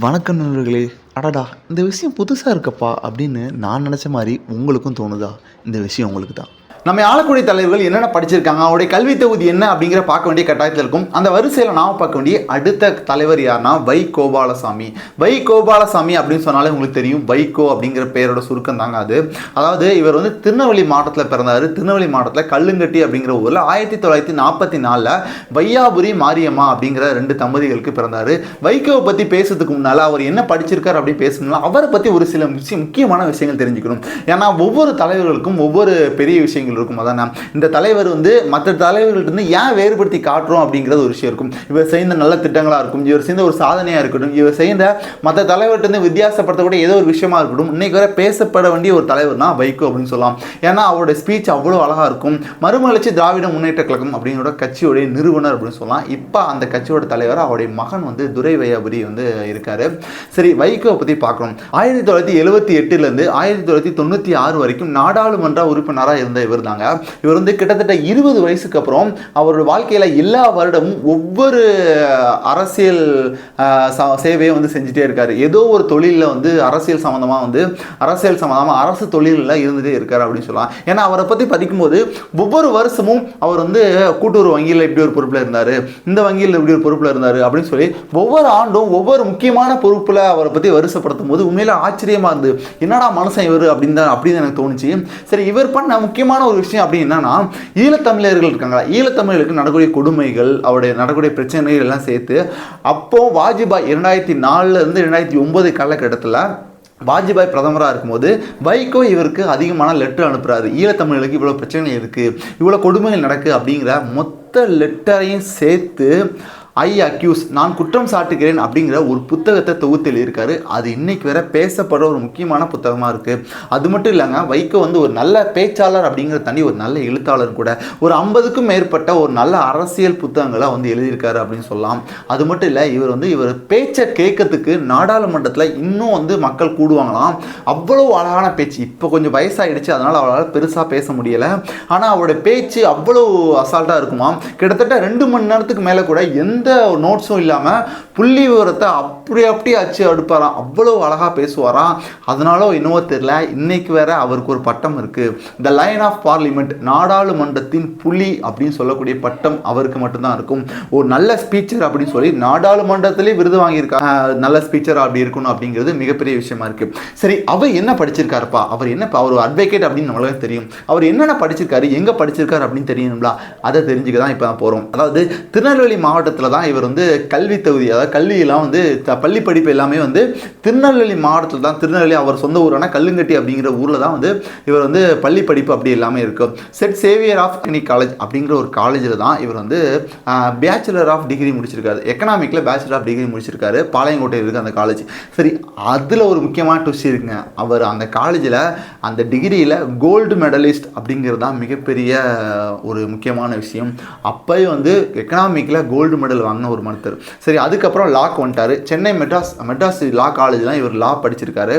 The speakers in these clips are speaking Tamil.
வணக்கம் நண்பர்களே. அடடா இந்த விஷயம் புதுசாக இருக்கப்பா அப்படின்னு நான் நினச்ச மாதிரி உங்களுக்கும் தோணுதா? இந்த விஷயம் உங்களுக்கு தான் நம்ம ஆளக்கூடிய தலைவர்கள் என்னென்ன படிச்சிருக்காங்க அவருடைய கல்வி தகுதி என்ன அப்படிங்கிற பார்க்க வேண்டிய கட்டாயத்தில் இருக்கும். அந்த வரிசையில் நாம் பார்க்க வேண்டிய அடுத்த தலைவர் யாருன்னா வை கோபாலசாமி. வை கோபாலசாமி அப்படின்னு சொன்னாலே உங்களுக்கு தெரியும். வைகோ அப்படிங்கிற பேரோட சுருக்கம் தாங்க அது. அதாவது இவர் வந்து திருநெல்வேலி மாவட்டத்தில் பிறந்தார். திருநெல்வேலி மாவட்டத்தில் கல்லுங்கட்டி அப்படிங்கிற ஊரில் ஆயிரத்தி தொள்ளாயிரத்தி நாற்பத்தி நாலில் வையாபுரி மாரியம்மா அப்படிங்கிற ரெண்டு தம்பதிகளுக்கு பிறந்தார். வைகோவை பற்றி பேசுறதுக்கு முன்னால் அவர் என்ன படிச்சிருக்கார் அப்படி பேசணும்னா அவரை பற்றி ஒரு சில விஷயம் முக்கியமான விஷயங்கள் தெரிஞ்சுக்கணும். ஏன்னா ஒவ்வொரு தலைவர்களுக்கும் ஒவ்வொரு பெரிய விஷயங்கள் இருக்கும். அதான்? இந்த தலைவர் வந்து மற்ற தலைவர்கள்ட்ட ஏன் வேறுபடுத்தி காட்டுறோம் அப்படிங்கிறது ஒரு விஷயம் இருக்கும். இவர் செய்த நல்ல திட்டங்களாக இருக்கும். இவர் செய்த ஒரு சாதனையாக இருக்கட்டும். இவர் செய்த மற்ற தலைவர்கிட்ட இருந்து வித்தியாசப்படுத்தக்கூடிய ஏதோ ஒரு விஷயமா இருக்கட்டும். இன்னைக்கு வரை பேசப்பட வேண்டிய ஒரு தலைவர்னா வைகோ அப்படின்னு சொல்லலாம். ஏன்னா அவருடைய ஸ்பீச் அவ்வளோ அழகாக இருக்கும். மறுமலர்ச்சி திராவிட முன்னேற்ற கழகம் அப்படிங்கிற கட்சியுடைய நிறுவனர் அப்படின்னு சொல்லலாம். இப்போ அந்த கட்சியோட தலைவர் அவருடைய மகன் வந்து துரை வையாபுரி வந்து இருக்காரு. சரி வைகோ பற்றி பார்க்கணும். ஆயிரத்தி தொள்ளாயிரத்தி எழுபத்தி எட்டுலேருந்து ஆயிரத்தி தொள்ளாயிரத்தி தொண்ணூற்றி ஆறு வரைக்கும் நாடாளுமன்ற உறுப்பினராக இருந்த இவர் தாங்க. இவர் வந்து கிட்டத்தட்ட இருபது வயசுக்கு அப்புறம் அவரோட வாழ்க்கையில் எல்லா வருடமும் ஒவ்வொரு அரசியல் ச- சேவையை வந்து செஞ்சுட்டே இருக்கார். ஏதோ ஒரு தொழிலில் வந்து அரசியல் சம்மந்தமாக வந்து அரசியல் சம்மந்தமாக அரசு தொழிலில் இருந்துகிட்டே இருக்கார் அப்படின்னு சொல்லலாம். ஏன்னா அவரை பற்றி படிக்கும்போது ஒவ்வொரு வருஷமும் அவர் வந்து கூட்டுறவு வங்கியில் இப்படி ஒரு பொறுப்பில் இருந்தார். இந்த வங்கியில் இப்படி ஒரு பொறுப்பில் இருந்தார் அப்படின்னு சொல்லி ஒவ்வொரு ஆண்டும் ஒவ்வொரு முக்கியமான பொறுப்பில் அவரை பற்றி வருஷப்படுத்தும் போது உண்மையில ஆச்சரியமாக இருந்து என்னடா மனுஷன் இவர்? அப்படின்னு தான் அப்படின்னு எனக்கு தோணுச்சு. சரி இவர் பண்ண முக்கியமான ஒரு விஷயம் அப்படி என்னன்னா ஈழத்தமிழர்கள் இருக்காங்களா? ஈழத்தமிழர்களுக்கு நடக்கூடிய கொடுமைகள் அவருடைய நடக்கூடிய பிரச்சனைகள் எல்லாம் சேர்த்து அப்போ வாஜ்பாய் இரண்டாயிரத்தி நாலுல இருந்து ரெண்டாயிரத்தி ஒன்பது காலகட்டத்தில் வாஜ்பாய் பிரதமராக இருக்கும்போது வைகோ இவருக்கு அதிகமான லெட்டர் அனுப்புறாரு. ஈழத்தமிழர்களுக்கு இவ்வளோ பிரச்சனை இருக்குது இவ்வளோ கொடுமைகள் நடக்கு அப்படிங்கிற மொத்த லெட்டரையும் சேர்த்து ஐ அக்யூஸ் நான் குற்றம் சாட்டுகிறேன் அப்படிங்கிற ஒரு புத்தகத்தை தொகுத்து எழுதியிருக்காரு அது இன்னைக்கு வர பேசப்படுற ஒரு முக்கியமான புத்தகமாக இருக்குது அது மட்டும் இல்லைங்க வைகோ வந்து ஒரு நல்ல பேச்சாளர் அப்படிங்கிற தனி ஒரு நல்ல எழுத்தாளர் கூட. ஒரு ஐம்பதுக்கும் மேற்பட்ட ஒரு நல்ல அரசியல் புத்தகங்களை வந்து எழுதியிருக்காரு அப்படின்னு சொல்லலாம். அது மட்டும் இல்லை இவர் வந்து இவர் பேச்சை கேட்கறதுக்கு நாடாளுமன்றத்தில் இன்னும் வந்து மக்கள் கூடுவாங்களாம். அவ்வளோ அழகான பேச்சு. இப்போ கொஞ்சம் வயசாயிடுச்சு அதனால் அவரால் பெருசாக பேச முடியலை. ஆனால் அவரோட பேச்சு அவ்வளோ அசால்ட்டாக இருக்குமா கிட்டத்தட்ட ரெண்டு மணி நேரத்துக்கு மேலே கூட எந்த நோட்ஸும் இல்லாமல் புள்ளி விவரத்தை அப்படி அப்படி அச்சு அடுப்பாராம். அவ்வளோ அழகாக பேசுவாராம். அதனால என்னவோ தெரியல. இன்னைக்கு வேற அவருக்கு ஒரு பட்டம் இருக்குது த லைன் ஆஃப் பார்லிமெண்ட் நாடாளுமன்றத்தின் புலி அப்படின்னு சொல்லக்கூடிய பட்டம் அவருக்கு மட்டும்தான் இருக்கும். ஒரு நல்ல ஸ்பீச்சர் அப்படின்னு சொல்லி நாடாளுமன்றத்திலே விருது வாங்கியிருக்காங்க நல்ல ஸ்பீச்சர் அப்படி இருக்கணும் அப்படிங்கிறது மிகப்பெரிய விஷயமா இருக்கு. சரி அவர் என்ன படிச்சிருக்காருப்பா? அவர் என்ன அவர் அட்வொகேட் அப்படின்னு நம்மளுக்கு தெரியும். அவர் என்னென்ன படிச்சிருக்காரு? எங்கே படிச்சிருக்காரு அப்படின்னு தெரியணும்ல அதை தெரிஞ்சுக்க தான் இப்போ தான் போகிறோம் அதாவது திருநெல்வேலி மாவட்டத்தில் தான் இவர் வந்து கல்வி தகுதி அதாவது கல்வியெல்லாம் வந்து த- பள்ளி படிப்பு எல்லாமே வந்து திருநெல்வேலி மாவட்டத்தில் தான் திருநெல்வேலி அவர் சொந்த ஊரான கல்லுங்கட்டி அப்படிங்கிற ஊரில் தான் வந்து இவர் வந்து பள்ளி படிப்பு அப்படி எல்லாமே இருக்கும் saint Xavier of technic college அப்படிங்கிற ஒரு காலேஜில் தான் இவர் வந்து பேச்சுலர் ஆஃப் டிகிரி முடிச்சிருக்காரு. எக்கனாமிக்கில் பேச்சுலர் ஆஃப் டிகிரி முடிச்சிருக்காரு. பாளையங்கோட்டையில் இருக்குது அந்த காலேஜ் சரி அதில் ஒரு முக்கியமான ட்விஸ்ட் இருக்குங்க. அவர் அந்த காலேஜில் அந்த டிகிரியில் கோல்டு மெடலிஸ்ட் அப்படிங்கிறது தான் மிகப்பெரிய ஒரு முக்கியமான விஷயம். அப்போயே வந்து எக்கனாமிக்கில் கோல்டு மெடல் வாங்கின ஒரு மனுத்தர். சரி அதுக்கப்புறம் லாக் வந்துட்டார். சென்னை மெட்ராஸ் மெட்ராஸ் லா காலேஜ் தான் இவர் லா படிச்சிருக்காரு.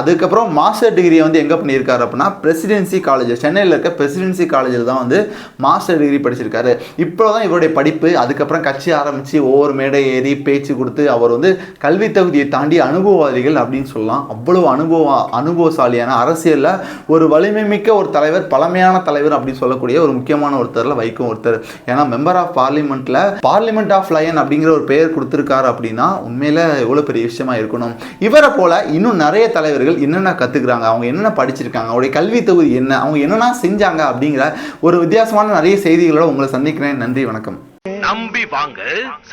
அதுக்கப்புறம் மாஸ்டர் டிகிரியை வந்து எங்கே பண்ணியிருக்காரு அப்படின்னா பிரசிடென்சி காலேஜ் சென்னையில் இருக்க பிரசிடென்சி காலேஜில் தான் வந்து மாஸ்டர் டிகிரி படிச்சிருக்காரு. இப்போ தான் இவருடைய படிப்பு. அதுக்கப்புறம் கட்சி ஆரம்பித்து ஒவ்வொரு மேடை ஏறி பேச்சு கொடுத்து அவர் வந்து கல்வி தகுதியை தாண்டி அனுபவவாதிகள் அப்படின்னு சொல்லலாம். அவ்வளவு அனுபவ அனுபவசாலியான அரசியலில் ஒரு வலிமை மிக்க ஒரு தலைவர் பழமையான தலைவர் அப்படின்னு சொல்லக்கூடிய ஒரு முக்கியமான ஒருத்தரில் வைக்கும் ஒருத்தர். ஏன்னா மெம்பர் ஆஃப் பார்லிமெண்ட்டில் பார்லிமெண்ட் ஆஃப் லயன் அப்படிங்கிற ஒரு பெயர் கொடுத்துருக்காரு அப்படின்னா உண்மையில் எவ்வளோ பெரிய விஷயமா இருக்கணும். இவரை போல இன்னும் நிறைய தலைவர்கள் என்னென்ன கற்றுக்குறாங்க அவங்க என்னென்ன படிச்சிருக்காங்க அவருடைய கல்வி தொகுதி என்ன அவங்க என்னென்ன செஞ்சாங்க அப்படிங்கிற ஒரு வித்தியாசமான நிறைய செய்திகளோட உங்களை சந்திக்கிறேன். நன்றி வணக்கம். நம்பி வாங்க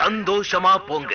சந்தோஷமா போங்க.